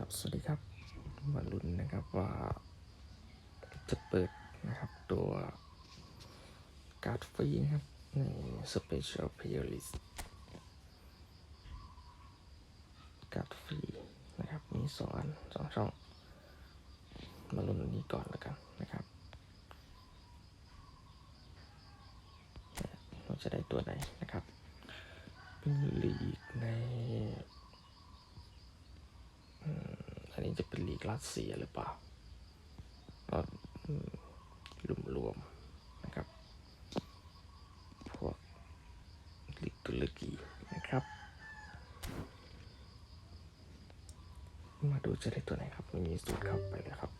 ครับสวัสดีครับมาลุ้นนะครับว่าจะเปิดนะครับตัวการ์ดฟรีนะครับใน Special Playlist การ์ดฟรีนะครับมีสองอันสองช่อง มาลุ้นอันนี้ก่อนแล้วกันนะครับเราจะได้ตัวไหนนะครับ เป็นลีกใน อันนี้ จะเป็นลีกรัสเซียหรือเปล่าก็รวมรวมๆนะครับ พวกลีกตุรกีนะครับ มาดูจะได้ตัวไหนครับม่มีสูตรเข้าไปเลยครับ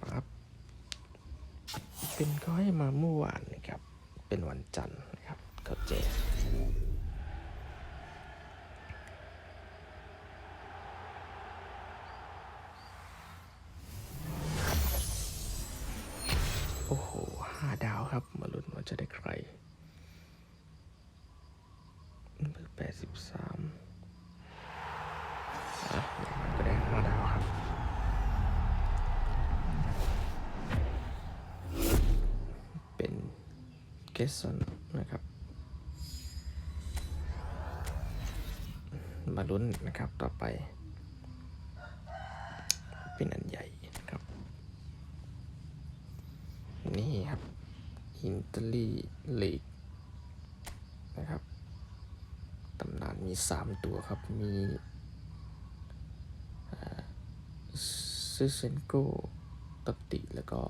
ปั๊บเป็นก็ให้มาเมื่อวานนะครับ เป็นวันจันทร์นะครับเขาแจ ครับ มาลุ้นว่าจะได้ใครเบอร์แปดสิบสามก็ได้ห้าดาวครับเป็นเกสซอนนะครับ มาลุ้นนะครับต่อไป เป็นอันใหญ่นะครับ นี่ครับ อินเตอรีลีกนะครับตำนานมี 3 ตัวครับ มีซิเซนโกตติ แล้วก็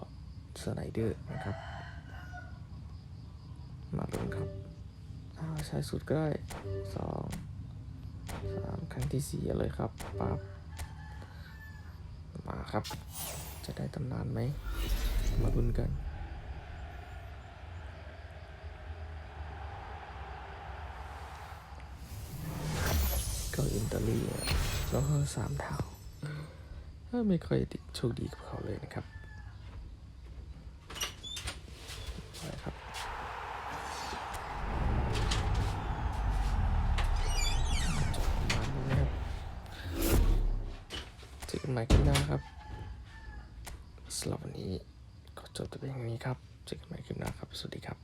สไนเดอร์นะครับ มาลงครับอ้าวใช้สุดก็ได้สองสามครั้งที่สี่เลยครับปั๊บมาครับ จะได้ตำนานไหม มาลุ้นกัน ก็อินเตอรี่อะแล้วก็สามเท่าไม่เคยติดโชคดีกับเขาเลยนะครับไปครับมาณนี้นะครับเจอกันใหม่คลิปหน้าครับสำหรับวันนี้ขอจบแต่เพียงเท่านี้ครับเจอกันใหม่คลิปหน้าครับ สวัสดีครับ